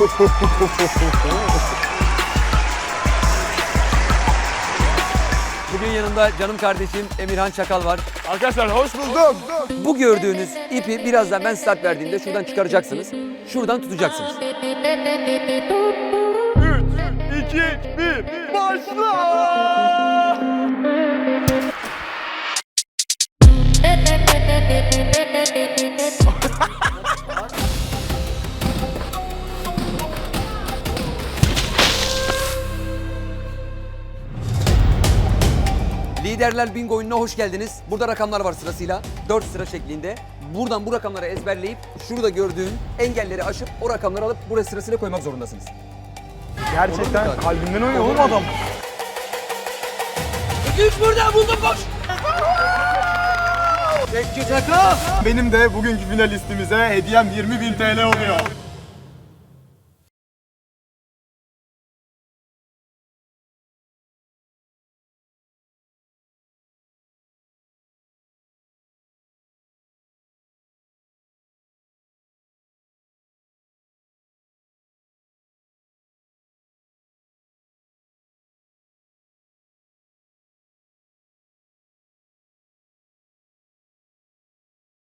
Bugün yanımda canım kardeşim Emirhan Çakal var. Arkadaşlar hoş bulduk. Bu gördüğünüz ipi birazdan ben start verdiğimde şuradan çıkaracaksınız. Şuradan tutacaksınız. 3, 2, 1, başla! Liderler Bingo oyununa hoş geldiniz. Burada rakamlar var sırasıyla. 4 sıra şeklinde. Buradan bu rakamları ezberleyip şurada gördüğün engelleri aşıp o rakamları alıp buraya sırasıyla koymak zorundasınız. Gerçekten kalbimden oynuyor oğlum adam. Güç burada buldum koş. Bekçi Çakal. Benim de bugünkü finalistimize hediyem 20.000 TL oluyor.